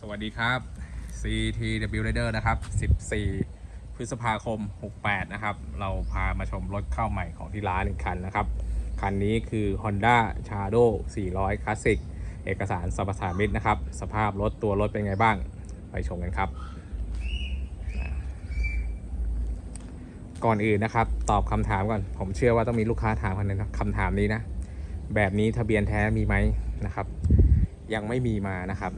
สวัสดีครับ CTW Rider นะครับ 14 พฤษภาคม 68 นะครับ เราพามาชมรถเข้าใหม่ของที่ร้านหนึ่งคันนะครับ คันนี้คือ Honda Shadow 400 Classic เอกสารสรรพสามิตนะครับ สภาพรถตัวรถเป็นไงบ้าง ไปชมกันครับ ก่อนอื่นนะครับ ตอบคำถามก่อน ผมเชื่อว่าต้องมีลูกค้าถามคำนี้นะคำถามนี้นะ แบบนี้ทะเบียนแท้มีไหมนะครับ ยังไม่มีมานะครับ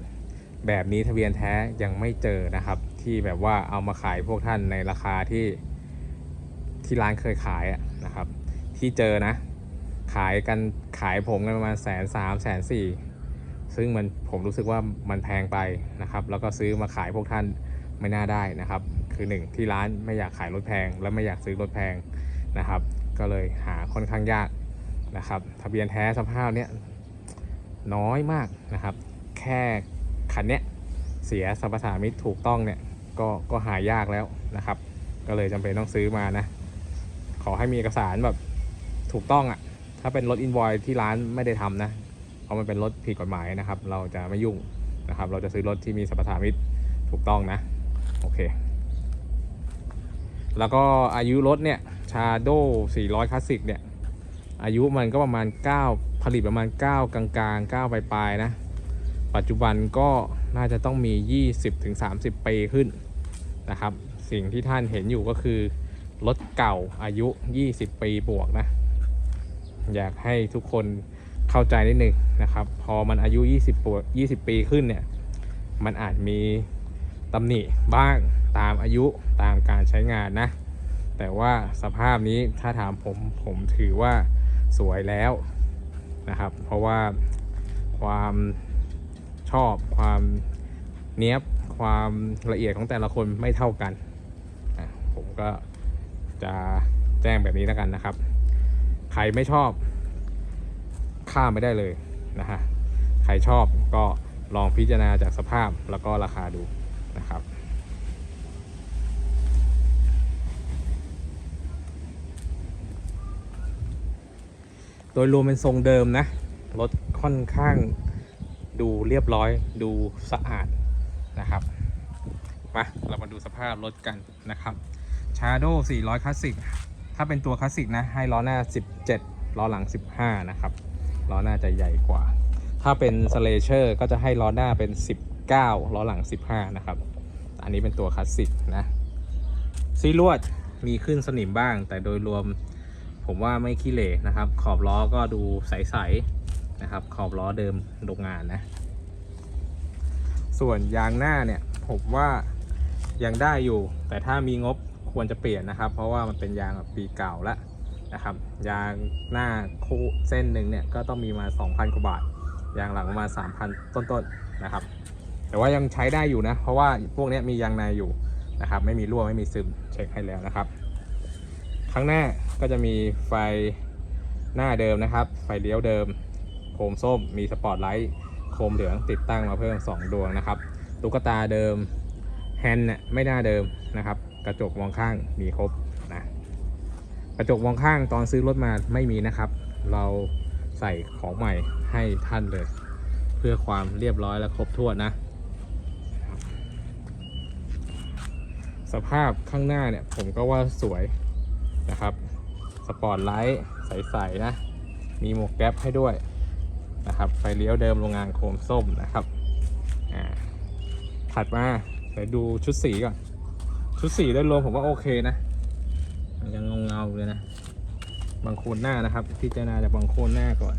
แบบนี้ทะเบียนแท้ยังไม่เจอนะครับ ที่แบบว่าเอามาขายพวกท่านในราคาที่ที่ร้านเคยขายนะครับ ที่เจอนะ ขายกันขายผมกันประมาณแสนสามแสนสี่ซึ่งมันผมรู้สึกว่ามันแพงไปนะครับ แล้วก็ซื้อมาขายพวกท่านไม่น่าได้นะครับ คือหนึ่งที่ร้านไม่อยากขายรถแพง และไม่อยากซื้อรถแพงนะครับ ก็เลยหาค่อนข้างยากนะครับ ทะเบียนแท้สภาพเนี้ยน้อยมากนะครับ แค่ คันเนี้ยเสียสรรพสามิตรถูกต้องเนี่ยก็ก็หายากแล้วนะครับ ก็เลยจำเป็นต้องซื้อมานะ ขอให้มีเอกสารแบบถูกต้องอะ่ะถ้าเป็นรถอินวอยที่ร้านไม่ได้ทำนะ เพราะมันเป็นรถผิดกฎหมายนะครับ เราจะไม่ยุ่งนะครับ เราจะซื้อรถที่มีสรรพสามิตรถูกต้องนะโอเค แล้วก็อายุรถเนี่ยชาโด400คลาสสิกเนี่ยอายุมันก็ประมาณ 9 ผลิตประมาณ 9 กลางๆ9ปลายๆนะ ปัจจุบันก็น่าจะต้องมี 20-30 ปีขึ้นนะครับ สิ่งที่ท่านเห็นอยู่ก็คือ รถเก่าอายุ 20 ปีบวกนะ อยากให้ทุกคนเข้าใจนิดนึงนะครับ พอมันอายุ 20ปวก20 ปีขึ้นเนี่ย มันอาจมีตำหนิบ้างตามอายุตามการใช้งานนะ แต่ว่าสภาพนี้ถ้าถามผมผมถือว่าสวยแล้วนะครับ เพราะว่าความ ชอบความเนี้ยบความละเอียดของแต่ละคนไม่เท่ากัน ผมก็จะแจ้งแบบนี้แล้วกันนะครับ ใครไม่ชอบ ข้ามไม่ได้เลยนะฮะ ใครชอบก็ลองพิจารณาจากสภาพแล้วก็ราคาดูนะครับโดยรวมเป็นทรงเดิมนะ รถค่อนข้าง ดูเรียบร้อย ดูสะอาดนะครับมาเรามาดูสภาพรถกันนะครับ Shadow 400 Classic ถ้าเป็นตัวคลาสสิกนะให้ล้อหน้า 17ล้อหลัง 15 นะครับล้อหน้าจะใหญ่กว่า ถ้าเป็น s l a s h e r ก็จะให้ล้อหน้าเป็น 19ล้อหลัง 15 นะครับ อันนี้เป็นตัวคลาสสิกนะซีลวดมีขึ้นสนิมบ้าง แต่โดยรวมผมว่าไม่ขี้เหร่นะครับ ขอบล้อก็ดูใสๆ นะครับ ขอบล้อเดิมโรงงานนะ ส่วนยางหน้าเนี่ยผมว่ายังได้อยู่ แต่ถ้ามีงบควรจะเปลี่ยนนะครับ เพราะว่ามันเป็นยางแบบปีเก่าแล้วนะครับ ยางหน้าคู่เส้นหนึ่งเนี่ยก็ต้องมีมา 2,000กว่าบาท ยางหลังประมาณ3,000 ต้นๆนะครับ แต่ว่ายังใช้ได้อยู่นะ เพราะว่าพวกนี้มียางในอยู่นะครับ ไม่มีรั่วไม่มีซึมเช็คให้แล้วนะครับ ข้างหน้าก็จะมีไฟหน้าเดิมนะครับ ไฟเลี้ยวเดิม คมส้มมีสปอตไลท์โคมเหลืองติดตั้งมาเพิ่ม 2 ดวงนะครับตุ๊กตาเดิมแฮนด์เนี่ยไม่น้าเดิมนะครับ กระจกมองข้างมีครบนะกระจกมองข้างตอนซื้อรถมาไม่มีนะครับ เราใส่ของใหม่ให้ท่านเลย เพื่อความเรียบร้อยและครบถ้วนนะสภาพข้างหน้าเนี่ยผมก็ว่าสวยนะครับ สปอร์ตไลท์ใส ๆ นะ มีหมวกแก๊ปให้ด้วย นะครับไฟเลี้ยวเดิมโรงงานโครมส้มนะครับอ่าถัดมาเดี๋ยวดูชุดสีก่อน ชุดสีโดยรวมผมว่าโอเคนะยังเงาเลยนะบางโคนหน้านะครับพิจารณาจากบางโคนหน้าก่อน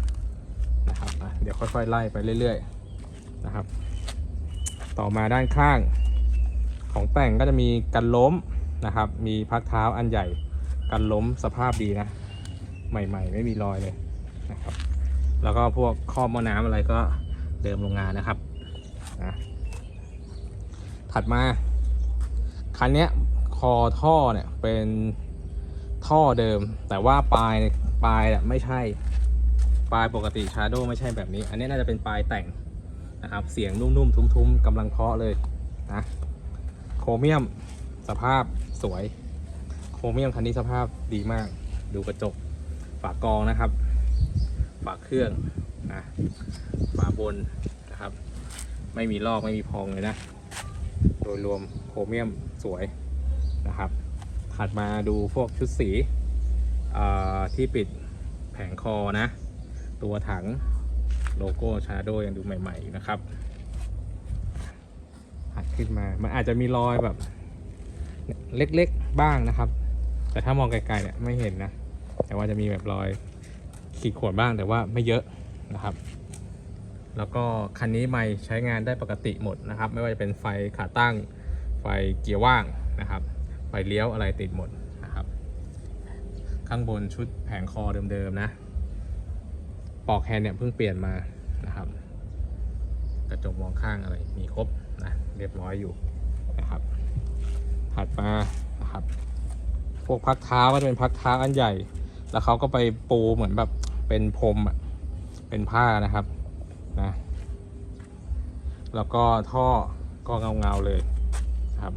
นะครับเดี๋ยวค่อยๆไล่ไปเรื่อยๆนะครับ ต่อมาด้านข้าง ของแต่งก็จะมีกันล้มนะครับ มีพักเท้าอันใหญ่กันล้มสภาพดีนะ ใหม่ ๆ ไม่มีรอยเลยนะครับ แล้วก็พวกข้อหม้อน้ำอะไรก็เดิมโรงงานนะครับนะถัดมา คันนี้คอท่อเนี่ยเป็นท่อเดิม แต่ว่าปลายปลายอะไม่ใช่ ปลายปกติชาร์โดไม่ใช่แบบนี้ อันนี้น่าจะเป็นปลายแต่งนะครับ เสียงนุ่มๆ ทุ้มๆกำลังเพาะเลยนะโครเมียมสภาพสวย โครเมียมคันนี้สภาพดีมาก ดูกระจกฝากรองนะครับ ฝาเครื่องนะฝาบนนะครับ ไม่มีลอกไม่มีพองเลยนะ โดยรวมโครเมียมสวยนะครับ ถัดมาดูพวกชุดสีที่ปิดแผงคอนะ ตัวถังโลโก้ชาโดยังดูใหม่ๆอยู่นะครับหัดขึ้นมา มันอาจจะมีรอยแบบเล็กๆบ้างนะครับ แต่ถ้ามองไกลๆเนี่ยไม่เห็นนะ แต่ว่าจะมีแบบรอย ขีดข่วนบ้างแต่ว่าไม่เยอะนะครับ แล้วก็คันนี้ไม่ใช้งานได้ปกติหมดนะครับ ไม่ว่าจะเป็นไฟขาตั้งไฟเกียร์ว่างนะครับ ไฟเลี้ยวอะไรติดหมดนะครับ ข้างบนชุดแผงคอเดิมๆนะ ปอกแฮนเนี่ยเพิ่งเปลี่ยนมานะครับ กระจกมองข้างอะไรมีครบนะเรียบร้อยอยู่นะครับถัดมานะครับ พวกพักเท้าก็จะเป็นพักเท้าอันใหญ่ แล้วเขาก็ไปปูเหมือนแบบ เป็นพรมอะเป็นผ้านะครับนะแล้วก็ท่อก็เงาเงาๆเลยนะครับ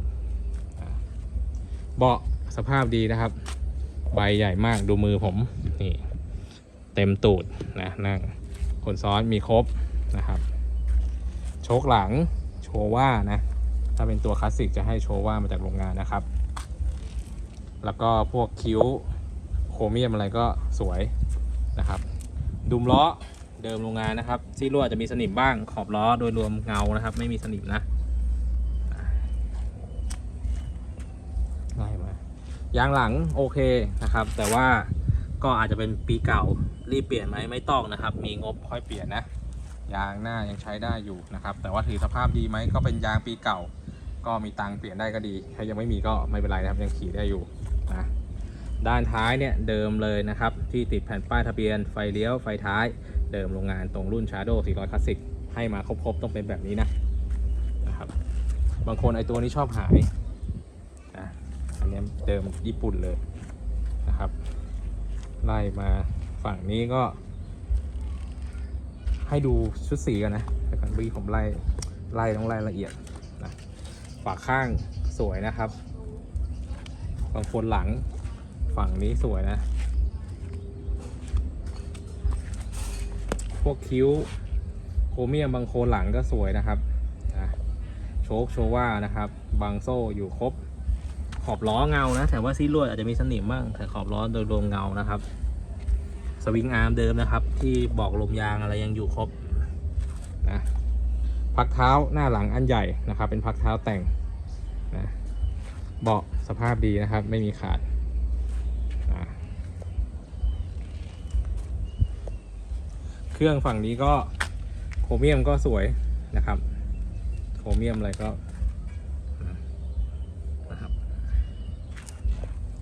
เบาะสภาพดีนะครับ ใบใหญ่มากดูมือผมนี่เต็มตูดนะนั่งคนซ้อนมีครบนะครับ โชคหลังโชว่านะ ถ้าเป็นตัวคลาสสิกจะให้โชว่ามาจากโรงงานนะครับ แล้วก็พวกคิ้วโครเมียมอะไรก็สวย นะครับ ดุมล้อเดิมโรงงานนะครับซี่รั่วจะมีสนิมบ้างขอบล้อโดยรวมเงานะครับ ไม่มีสนิมนะไล่มายางหลังโอเคนะครับ แต่ว่าก็อาจจะเป็นปีเก่ารีบเปลี่ยนไหมไม่ต้องนะครับ มีงบค่อยเปลี่ยนนะยางหน้ายังใช้ได้อยู่นะครับ แต่ว่าถือสภาพดีไหมก็เป็นยางปีเก่า ก็มีตังเปลี่ยนได้ก็ดี ถ้ายังไม่มีก็ไม่เป็นไรนะครับยังขี่ได้อยู่นะ ด้านท้ายเนี่ยเดิมเลยนะครับ ที่ติดแผ่นป้ายทะเบียนไฟเลี้ยวไฟท้ายเดิมโรงงานตรงรุ่น Shadow 400 Classic ให้มาครบๆ ต้องเป็นแบบนี้นะนะครับ บางคนไอตัวนี้ชอบหายนะอันนี้เดิมญี่ปุ่นเลยนะครับ ไล่มาฝั่งนี้ก็ ให้ดูชุดสีกันนะแต่ก่อนวีผมไล่ไล่ต้องไล่ละเอียดนะฝาข้างสวยนะครับ บางคนหลัง ฝั่งนี้สวยนะ พวกคิ้วโครเมียมบางโคนหลังก็สวยนะครับนะโชคโชว่านะครับ บางโซ่อยู่ครบ ขอบล้อเงานะ แต่ว่าซีลวดอาจจะมีสนิมบ้าง แต่ขอบล้อโดยรวมเงานะครับ สวิงอาร์มเดิมนะครับ ที่บอกลมยางอะไรยังอยู่ครบนะพักเท้าหน้าหลังอันใหญ่นะครับ เป็นพักเท้าแต่งนะเบาะสภาพดีนะครับ ไม่มีขาดนะ เครื่องฝั่งนี้ก็โครเมียมก็สวยนะครับ โครเมียมอะไรก็นะครับ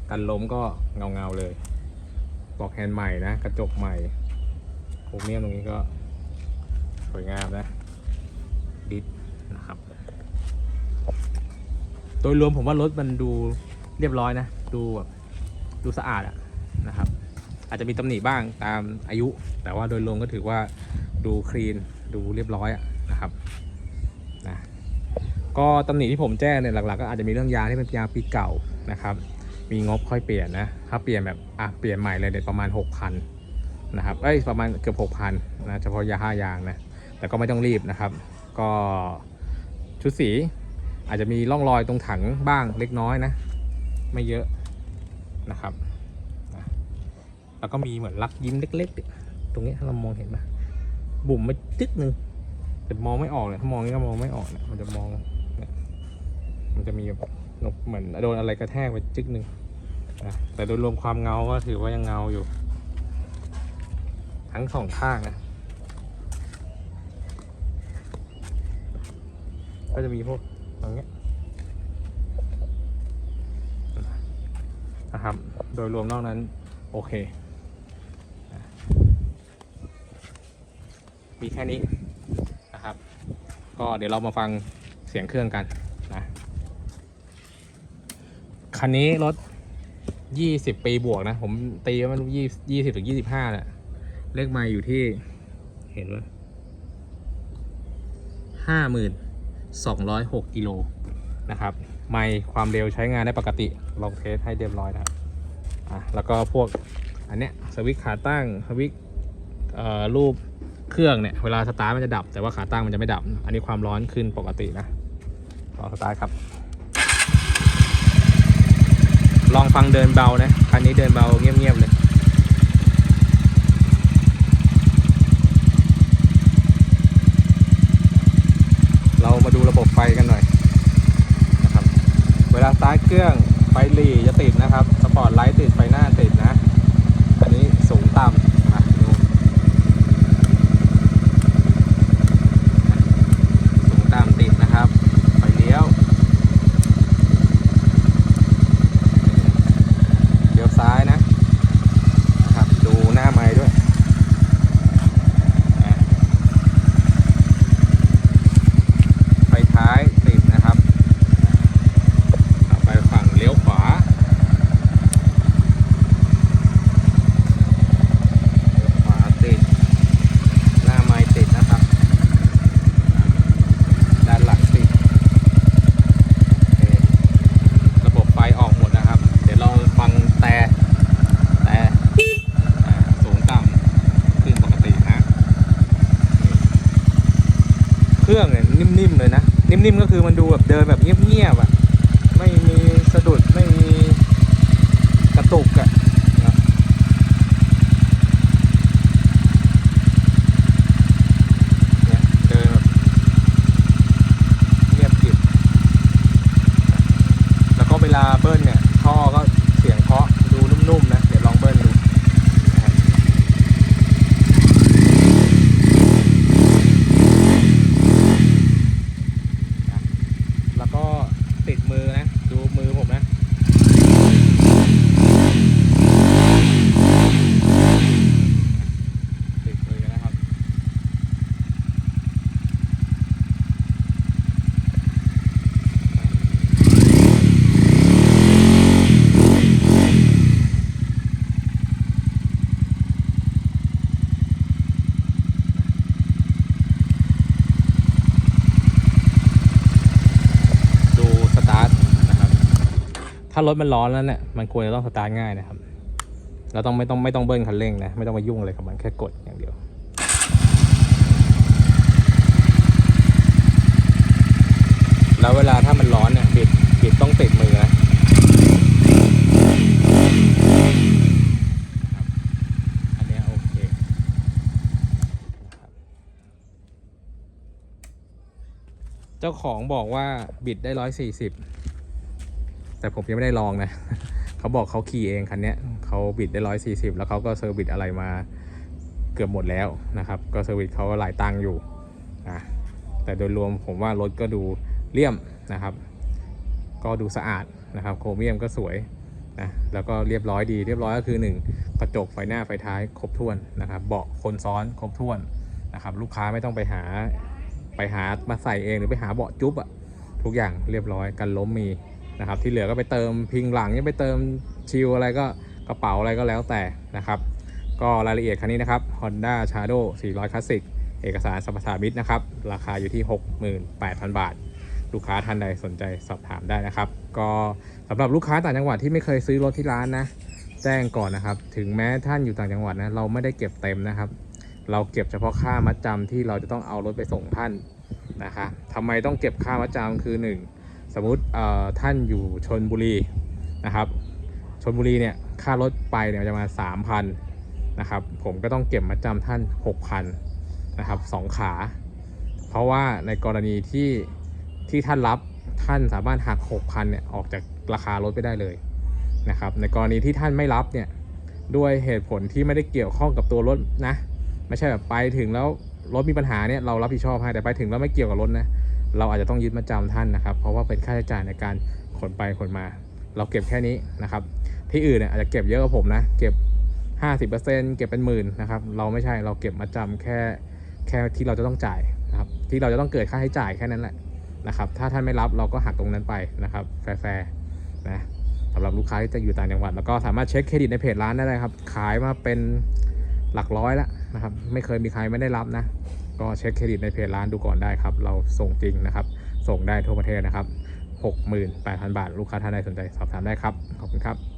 กันล้มก็เงาเงาเลยบอกแฮนด์ใหม่นะ กระจกใหม่ โครเมียมตรงนี้ก็สวยงามนะดิสนะครับ โดยรวมผมว่ารถมันดูเรียบร้อยนะ ดูแบบดูสะอาดอะนะครับ อาจจะมีตำหนิบ้างตามอายุ แต่ว่าโดยรวมก็ถือว่าดูคลีนดูเรียบร้อยนะครับนะก็ตำหนิที่ผมแจ้งเนี่ยหลักๆก็อาจจะมีเรื่องยาที่เป็นยาปีเก่านะครับ มีงบค่อยเปลี่ยนนะถ้าเปลี่ยนแบบอะเปลี่ยนใหม่เลยเดี๋ยประมาณ 6,000นะครับเอ้ยประมาณเกือบ6,000นะเฉพาะยาห้ายางนะแต่ก็ไม่ต้องรีบนะครับ ก็ชุดสีอาจจะมีร่องรอยตรงถังบ้างเล็กน้อยนะ ไม่เยอะนะครับ แล้วก็มีเหมือนลักยิ้มเล็กๆ ตรงนี้ถ้าเรามองเห็นไหมบุ่มไม่จึ๊กหนึ่งแต่มองไม่ออกเลยถ้ามองนี่ก็มองไม่ออกเนี่ยมันจะมองเนี่ยมันจะมีแบบเหมือนโดนอะไรกระแทกไปจึ๊กหนึ่งนะแต่โดยรวมความเงาก็ถือว่ายังเงาอยู่ ทั้งสองข้างนะก็จะมีพวกตรงเนี้ยนะครับ โดยรวมนอกนั้น โอเคนะ มีแค่นี้นะครับ ก็เดี๋ยวเรามาฟังเสียงเครื่องกันนะคันนี้รถยี่สิบปีบวกนะ ผมตีว่ามันยี่ยี่สิบถึงยี่สิบห้าแหละเลขไมาอยู่ที่เห็นว่าห้าหมื่นสองร้อยหกกิโลนะครับไม่ความเร็วใช้งานได้ปกติ ลองเทสให้เรียบร้อยนะครับอะแล้วก็พวกอันเนี้ยสวิตช์ขาตั้งสวิตช์เอ่อรูป เครื่องเนี่ยเวลาสตาร์ทมันจะดับ แต่ว่าขาตั้งมันจะไม่ดับ อันนี้ความร้อนขึ้นปกตินะลองสตาร์ทครับ ลองฟังเดินเบานะคันนี้เดินเบาเงียบๆเลยเรามาดูระบบไฟกันหน่อยนะครับ เวลาสตาร์ทเครื่องไฟหลีจะติดนะครับ สปอร์ตไลท์ติดไฟหน้าติดนะ อันนี้สูงต่ำอะดูสูงต่ำติดนะครับ ไฟเลี้ยว เลี้ยวซ้ายนะนะครับ ดูหน้าไม้ด้วยอะไฟท้ายติดนะครับต่อไปฝั่งเลี้ยวขวา ขวาติด หน้าไม้ติดนะครับ ด้านหลังติดโอเคระบบไฟออกหมดนะครับ เดี๋ยวเราฟังแต่แต่อ่าสูงต่ำขึ้นปกตินะนี่ เครื่องเนี่ยนิ่มๆเลยนะ นิ่มๆก็คือมันดูแบบเดินแบบเงียบๆอะไม่มีสะดุดไม่มีกระตุกอะนะ เนี่ยเดินแบบเงียบกริบแล้วก็เวลาเบิ้ลเนี่ยท่อก็เสียงเคาะดูนุ่มๆนะ เดี๋ยวลองเบิ้ลดูนะฮะอะแล้วก็ติดมือนะ ดูมือผมนะ ติดมือนะครับ ดูสตาร์ทนะครับ ถ้ารถมันร้อนแล้วเนี่ยมันควรจะต้องสตาร์ทง่ายนะครับเราต้องไม่ต้องไม่ต้องเบิ้ลคันเร่งนะไม่ต้องมายุ่งอะไรกับมันแค่กดอย่างเดียวแล้วเวลาถ้ามันร้อนเนี่ยบิดบิดต้องติดมือนะอันนี้โอเคนะครับเจ้าของบอกว่าบิดได้ร้อยสี่สิบ แต่ผมยังไม่ได้ลองนะ เขาบอกเขาขี่เองคันนี้เขาบิดได้ร้อยสี่สิบแล้วเขาก็เซอร์วิสอะไรมาเกือบหมดแล้วนะครับ ก็เซอร์วิสเขาหลายตังค์อยู่นะแต่โดยรวมผมว่ารถก็ดูเลี่ยมนะครับ ก็ดูสะอาดนะครับ โครเมียมก็สวยนะแล้วก็เรียบร้อยดีเรียบร้อยก็คือ 1 กระจกไฟหน้าไฟท้ายครบถ้วนนะครับ เบาะคนซ้อนครบถ้วนนะครับ ลูกค้าไม่ต้องไปหาไปหามาใส่เองหรือไปหาเบาะจุ๊บอะทุกอย่างเรียบร้อยกันล้มมี นะครับ ที่เหลือก็ไปเติมพิงหลังยังไปเติมชิลอะไรก็กระเป๋าอะไรก็แล้วแต่นะครับ ก็รายละเอียดคันนี้นะครับ Honda Shadow 400 Classic เอกสารสัมปทานมิตรนะครับ ราคาอยู่ที่ 68,000 บาท ลูกค้าท่านใดสนใจสอบถามได้นะครับ ก็สำหรับลูกค้าต่างจังหวัดที่ไม่เคยซื้อรถที่ร้านนะแจ้งก่อนนะครับ ถึงแม้ท่านอยู่ต่างจังหวัดนะ เราไม่ได้เก็บเต็มนะครับ เราเก็บเฉพาะค่ามัดจำที่เราจะต้องเอารถไปส่งท่านนะคะทำไมต้องเก็บค่ามัดจำคือ 1 สมมติเอ่อท่านอยู่ชนบุรีนะครับชนบุรีเนี่ยค่ารถไปเนี่ยจะมา 3,000นะครับผมก็ต้องเก็บมัดจำท่าน 6,000นะครับสองขา เพราะว่าในกรณีที่ที่ท่านรับท่านสามารถหัก 6,000เนี่ยออกจากราคารถไปได้เลยนะครับในกรณีที่ท่านไม่รับเนี่ยด้วยเหตุผลที่ไม่ได้เกี่ยวข้องกับตัวรถนะไม่ใช่แบบไปถึงแล้วรถมีปัญหาเนี่ยเรารับผิดชอบให้แต่ไปถึงแล้วไม่เกี่ยวกับรถนะ เราอาจจะต้องยึดมาจำท่านนะครับ เพราะว่าเป็นค่าใช้จ่ายในการขนไปขนมา เราเก็บแค่นี้นะครับ ที่อื่นเนี่ยอาจจะเก็บเยอะกว่าผมนะ เก็บ 50%เก็บเป็นหมื่นนะครับ เราไม่ใช่เราเก็บมาจำแค่แค่ที่เราจะต้องจ่ายนะครับ ที่เราจะต้องเกิดค่าใช้จ่ายแค่นั้นแหละนะครับ ถ้าท่านไม่รับเราก็หักตรงนั้นไปนะครับ แฟร์นะสำหรับลูกค้าที่จะอยู่ต่างจังหวัด แล้วก็สามารถเช็คเครดิตในเพจร้านได้เลยครับ ขายมาเป็นหลักร้อยแล้วนะครับ ไม่เคยมีใครไม่ได้รับนะ ก็เช็คเครดิตในเพจร้านดูก่อนได้ครับ เราส่งจริงนะครับ ส่งได้ทั่วประเทศนะครับ 68,000 บาท ลูกค้าท่านใดสนใจสอบถามได้ครับ ขอบคุณครับ